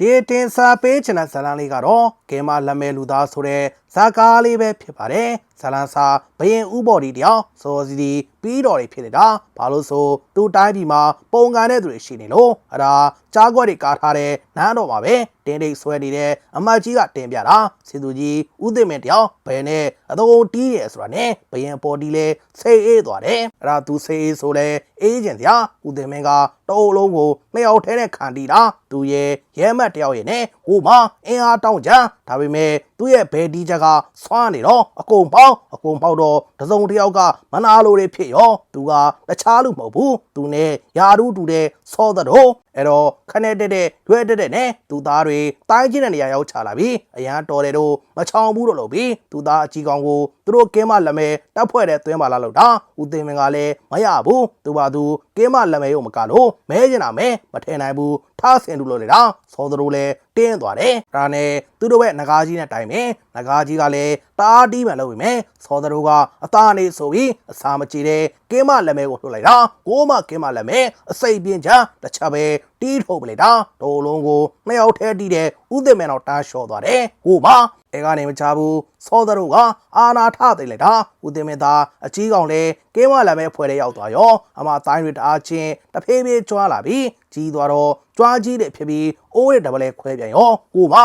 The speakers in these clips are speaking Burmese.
ဒီတင်စာပေးချင်တဲ့ဇာတ်လမ်းလေးကတော့ဂေမလက်မဲလူသားဆိုတဲ့ဇာတ်ကားလေးပဲဖြစ်ပါတယ်ဇာတ်လမ်းစာဘရင်ဥဘော်ဒီတယောက်စောစီဒီပြီးတော်တွေဖြစ်နေတာဘာလို့ဆိုသူ့တိုင်းပြည်မှာပုံကန်တဲ့သူတွေရှိနေလို့အဲ့ဒါကြားကွက်တွေကားထားတဲ့နန်းတော်မှာပဲတင်းတိတ်ဆွဲနေတဲ့အမတ်ကြီးကတင်ပြတာစင်သူကြီးဥသိမင်းတယောက်ဘယ်နဲ့အတုံးတီးရဲဆိုတာနဲ့ဘရင်ပေါ်တီလဲစိတ်အေးသွားတယ်အဲ့ဒါသူစိတ်အေးဆိုလဲအေးကျင်စရာဥသိမင်းကတအုပ်လုံးကိုနှစ်ယောက်ထဲနဲ့ခံတီးတာသူရဲ့ရဲမတ်တယောက်ရဲ့နဲ့ဟိုမှာအင်အားတောင်းကြဒါပေမဲ့သူ့ရဲ့ဘဲဒီချက်ကဆွမ်းနေတော့အကုန်ပေါင်းအကုန်ပေါက်တော့တစုံတစ်ယောက်ကမနာလိုတွေဖြစ်ရောသူကတခြားလူမဟုတ်ဘူးသူနဲ့ယာရုတူတဲ့စောသတော်အဲ့တော့ခနဲ့တက်တဲ့ရွဲတက်တဲ့နဲ့သူသားတွေတိုင်းချင်းတဲ့နေရာရောက်ချလာပြီအရန်တော်တယ်တို့မချောင်ဘူးလို့လို့ပြီသူသားအကြီးကောင်ကို သူတို့ကင်းမလက်မဲတက်ဖွဲ့တဲ့သွင်းပါလာလို့တာဦးသိန်းမင်းကလည်းမရဘူးသူပါသူကင်းမလက်မဲရုံမကလို့မဲကျင်တာမဲမထင်နိုင်ဘူးထားဆင်တူလို့လေတာစောသတော်လည်းတင်းသွားတယ်ဒါနဲ့သူတို့ရဲ့ငကားကြီးနဲ့တိုင်မယ်ငကားကြီးကလည်းတားတီးမှန်လို့ပြီမဲစောသတော်ကအသားနေဆိုပြီးအစာမကြည့်တဲ့ကင်းမလက်မဲကိုလှုပ်လိုက်တာကိုမကင်းမလက်မဲအစိပ်ပြင်းချတစ်ချက်ပဲတီးထုတ်ပလိုက်တာဒိုလုံးကိုနှစ်ယောက်ထဲတီးတဲ့ဥသိမဲတော့တားလျှော့သွားတယ်ဟိုမှာ အဲကနေမချဘူးစောသတော်ကအာနာထသိလိုက်တာဥသိမဲသားအကြီးကောင်လဲ ကင်းမလက်မဲဖွဲတဲ့ရောက်သွားရောအမတိုင်းတွေတအားချင်းတဖေးဖေးကြွားလာပြီးကြီးသွားတော့ကြွားကြီးတဲ့ဖြစ်ပြီးအိုးရတပလဲခွဲပြန်ရောကိုမဘာ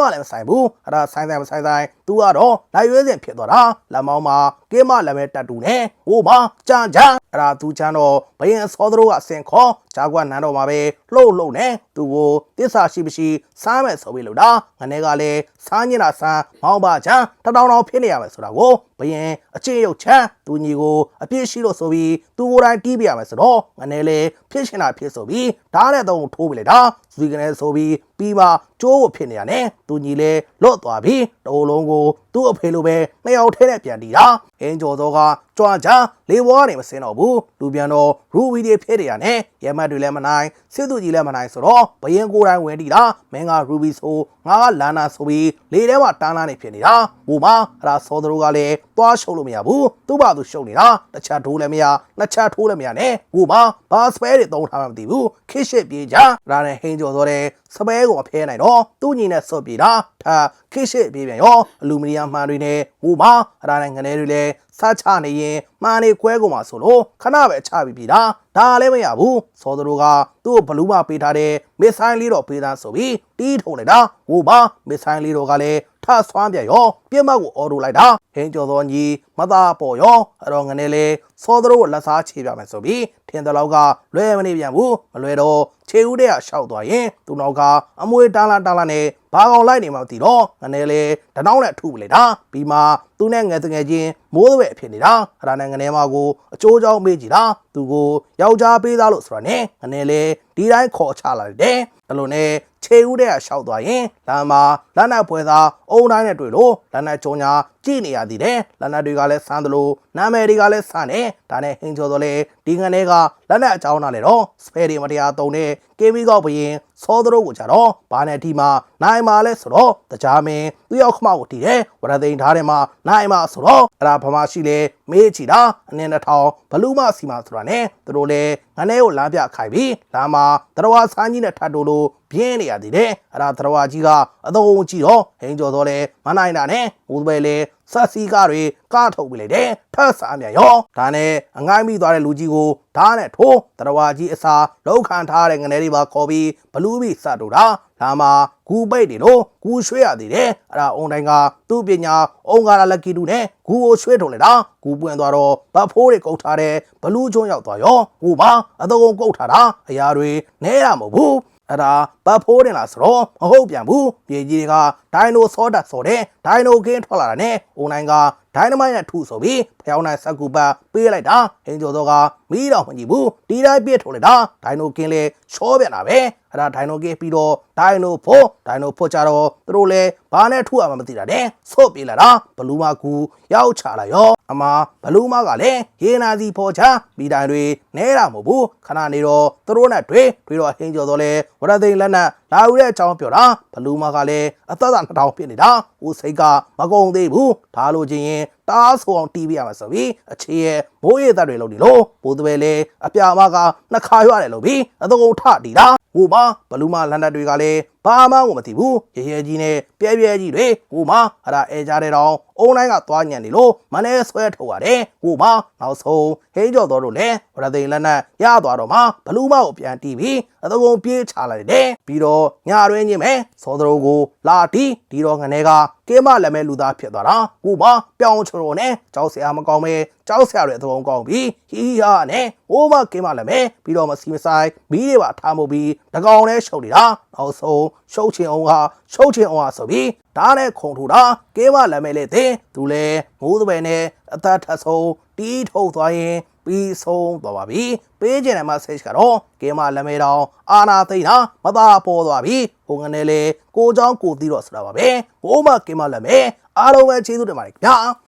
မှလည်းမဆိုင်ဘူးအဲ့ဒါဆိုင်ဆိုင်မဆိုင်ဆိုင်သူကတော့လိုက်ရွေးစဉ်ဖြစ်သွားတာလက်မောင်းမှာကင်းမလက်မဲတက်တူနဲ့ဟိုမှာကြမ်းကြမ်းအဲ့ဒါသူချမ်းတော့ဘရင်အစောသတို့ကအစင်ခေါ်ဂျာကွာနန်းတော်မှာပဲလှုပ်လှုပ်နဲ့သူကိုတစ္ဆာရှိမရှိစားမယ်ဆိုပြီးလို့တာငနေကလည်းစားညင်တာစားမောင်းပါချမ်းတတောင်တောင်ဖြစ်နေရမယ်ဆိုတာကိုဘ ရင်အချင်းရုပ်ချမ်းသူညီကိုအပြစ်ရှိလို့ဆိုပြီးသူကိုယ်တိုင်တီးပြရမယ်ဆိုတော့ငနေလေဖြစ်ရှင်တာဖြစ်ဆိုပြီးဓာတ်နဲ့တော့ထိုးပြလေတာဇီကနေဆိုပြီးပြီးပါကျိုးကိုဖြစ်နေရနဲ့သူညီလဲလွတ်သွားပြီးတအိုလုံးကိုသူ့အဖေလိုပဲနှစ်ယောက်ထဲနဲ့ပြန်တီးတာအင်းကျော်သောကကြွားကြလေဘွားနေမစင်တော့ဘူးလူပြန်တော့ရူဗီတွေဖြစ်နေရနဲ့ရဲမတ်တွေလည်းမနိုင်စစ်သူကြီးလည်းမနိုင်ဆိုတော့ဘရင်ကိုယ်တိုင်ဝင်တီးတာမင်းကရူဗီဆိုငါကလာနာဆိုပြီးလေထဲမှာတန်းလာနေဖြစ်နေတာဟိုမှာအဲ့ဒါစောတို့ကလည်းသွားရှုပ်လို့မရဘူးသူ့ဘာသူရှုပ်နေတာတစ်ချက်ထိုးလည်းမရနှစ်ချက်ထိုးလည်းမရနဲ့ဟိုမှာဘာစပဲတွေသုံးထားမှမသိဘူးခစ်ရှစ်ပြေးကြဒါနဲ့ဟင်းကျော်သောတဲ့ စပဲကိုမဖဲနိုင်တော့သူ့ညီနဲ့ဆော့ပြေးတာထားခစ်ရှစ်ပြေးပြန်ရောအလူမီနီယံမှန်တွေနဲ့ဟိုမှာအဲ့ဒါနဲ့ငနေတွေလည်းစားချနေရင်မှန်နေကွဲကုန်မှာဆိုလို့ခဏပဲချပြီးပြီလားဒါလည်းမရဘူးစောတို့ကသူ့ကိုဘလူးမပေးထားတဲ့မစ်ဆိုင်လေးတော့ပေးသားဆိုပြီးတီးထုံလိုက်တာဟိုမှာမစ်ဆိုင်လေးတော့ကလည်း ထဆွမ်းပြန်ရောပြစ်မှတ်ကိုအော်တိုလိုက်တာဟင်းကျော်သောညီမသားပေါ်ရောအဲ့တော့ငနေလေစောတို့ကိုလက်စားချေပြမယ်ဆိုပြီးထင်တယ်လောက်ကလွဲမနေပြန်ဘူးမလွဲတော့ခြေဦးတဲ့ကရှောက်သွားရင်သူနောက်က အမွေတန်းလာတန်းလာနဲ့ ဘာကောင်လိုက်နေမှမသိတော့ငနေလေတနောင်းနဲ့ထုပလေတာပြီးမှသူနဲ့ငယ်တငယ်ချင်းမိုးသွဲအဖြစ်နေတာအဲ့ဒါနဲ့ငနေမကိုအကျိုးကြောင့်မေးကြည့်တာသူကိုယောက်ျားပေးသားလို့ဆိုတာနဲ့ငနေလေဒီတိုင်းခေါ်ချလာတယ်အဲ့လိုနဲ့ခြေဦးတဲ့ကရှောက်သွားရင်လမ်းမှာလက်နက်ပွဲသားအုံတိုင်းနဲ့တွေ့လို့လက်နက်ကြုံညာ ကြည့်နေရသေးတယ်လက်နက်တွေကလည်းဆန်းသလိုနာမည်တွေကလည်းဆန်းတယ်ဒါနဲ့ဟင်းကျော်တော့လေဒီငနေကလက်နက်အကြောင်းနာလေတော့စပယ်တွေမတရားတုံတဲ့ကေမီကောက်ဘရင်စောသတို့ကိုကြတော့ဘာနဲ့ဒီမှာနိုင်ပါလဲဆိုတော့တကြားမင်းသူ့ရောက်ခမကိုတီးတယ်ဝရသိန်းထားတယ်မှာနိုင်ပါဆိုတော့အဲ့ဒါဗမာရှိလေမေးချီတာအနည်းတစ်ထောင်ဘလူးမစီမာဆိုတာနဲ့သူတို့လေငနေကိုလမ်းပြခိုင်ပြီးလာမှာတရဝါဆန်းကြီးနဲ့ထတ်တိုးလို့ ပြင်းနေရသေးတယ်အဲ့ဒါတရဝါကြီးကအသုံးကြည့်တော့ဟင်းကျော်တော့လေမနိုင်တာနဲ့မိုးပဲလေဆက်စီကားတွေကားထုတ်ပြလိုက်တယ်ထပ်စားမြန်ရောဒါနဲ့အငိုင်းမိသွားတဲ့လူကြီးကိုဓာတ်နဲ့ထိုးတရဝါကြီးအစာလောက်ခံထားတဲ့ငနေတွေပါခေါ်ပြီးဘလူးပြီးစတူတာဒါမှဂူပိတ်တွေလို့ဂူရွှေ့ရသေးတယ်အဲ့ဒါအုံတိုင်းကသူ့ပညာအုံကာလာလက်ကီတူနဲ့ဂူကိုရွှေ့ထုတ်လိုက်တာဂူပွင့်သွားတော့ဗတ်ဖိုးတွေကုတ်ထားတဲ့ဘလူးချုံရောက်သွားရောဟိုပါအတုံးကုတ်ထားတာအရာတွေနဲတာမဟုတ်ဘူး အဲ့ဒါဘတ်ဖိုးတယ်လားဆိုတော့မဟုတ်ပြန်ဘူးပြေကြီးတွေကဒိုင်နိုဆောတက်ဆိုတဲ့ဒိုင်နိုကင်းထွက်လာတာနဲ့အုံတိုင်းက ဒိုင်နမိုက်နဲ့ထုဆိုပြီးဖျောင်းနိုင်စက်ကူပတ်ပေးလိုက်တာဟင်းကျော်တော့ကမီးတော့မကြည့်ဘူးဒီတိုင်းပြစ်ထုတ်လိုက်တာဒိုင်နိုကင်းလေချောပြန်တာပဲအဲ့ဒါဒိုင်နိုကင်းပြီးတော့ဒိုင်နိုဖို့ဒိုင်နိုဖို့ကြတော့သူတို့လဲဘာနဲ့ထုရမှမသိတာတဲ့ဆော့ပြေးလာတာဘလူးမကူရောက်ချလာရောအမဘလူးမကလည်းရေနာစီဖို့ချပြီးတိုင်းတွေနဲတာမဟုတ်ဘူးခဏနေတော့သူတို့နဲ့တွေ့တွေ့တော့ဟင်းကျော်တော့လဲဝရသိန်းလက်နဲ့ လာဦးတဲ့အကြောင်းပြောတာဘလူးမကလည်းအသက်သာနှစ်ထောင်ဖြစ်နေတာဦးစိတ်ကမကုံသေးဘူးဒါလိုချင်ရင်တားဆိုအောင်တီးပြရမှာဆိုပြီးအခြေရဲ့မိုးရေသက်တွေလုပ်ဒီလို့ဘိုးတပယ်လေအပြာမကနှစ်ခါရွရတယ်လို့ပြီးအတုံထတီတာဟိုမှာဘလူးမလန်ဒတ်တွေကလည်းဘာမှကိုမသိဘူးရဲရဲကြီးနဲ့ပြဲပြဲကြီးတွေဟိုမှာအရာအဲကြတဲ့တောင်အုံတိုင်းကသွားညံနေလို့မနေ့ဆွဲထုတ်ရတယ်ဟိုမှာနောက်ဆုံးဟင်းကြော်တော်တို့လည်းဗရသိန်လက်နက်ရသွားတော့မှဘလူးမကိုပြန်တီးပြီးအတုံပြေးချလိုက်တယ်ပြီးတော့ညာတွင်းချင်းပဲစောတရုံကိုလာတီးဒီတော့ငနေကကဲမလက်မဲလူသားဖြစ်သွားတာဟိုမှာပြောင်းချိုတော်နဲ့ကြောက်စရာမကောင်းပဲကြောက်စရာတွေအတုံကောင်းပြီးဟီဟာနဲ့ဟိုမှာကဲမလက်မဲပြီးတော့မစီမဆိုင်မီးတွေပါထားမှုပြီးတကောင်နဲ့ရှုပ်နေတာနောက်ဆုံးရှုပ်ချင်အောင်ဟာရှုပ်ချင်အောင်ဟာဆိုပြီးဒါနဲ့ခုံထူတာကဲမလက်မဲလေးတဲ့သူလဲမိုးသွဲနဲ့အသက်ထဆုံးတီးထုတ်သွားရင် ပြီးဆုံးသွားပါပြီပေးကျင်တဲ့ message ကတော့ကဲမလက်မဲတောင်အာနာသိန်းတာမသာပေါ်သွားပြီဟိုငနေလေကိုเจ้าကိုတီးတော့ဆိုတာပါပဲဟိုမှာကဲမလက်မဲအားလုံးပဲကျေးဇူးတင်ပါတယ်ခင်ဗျာ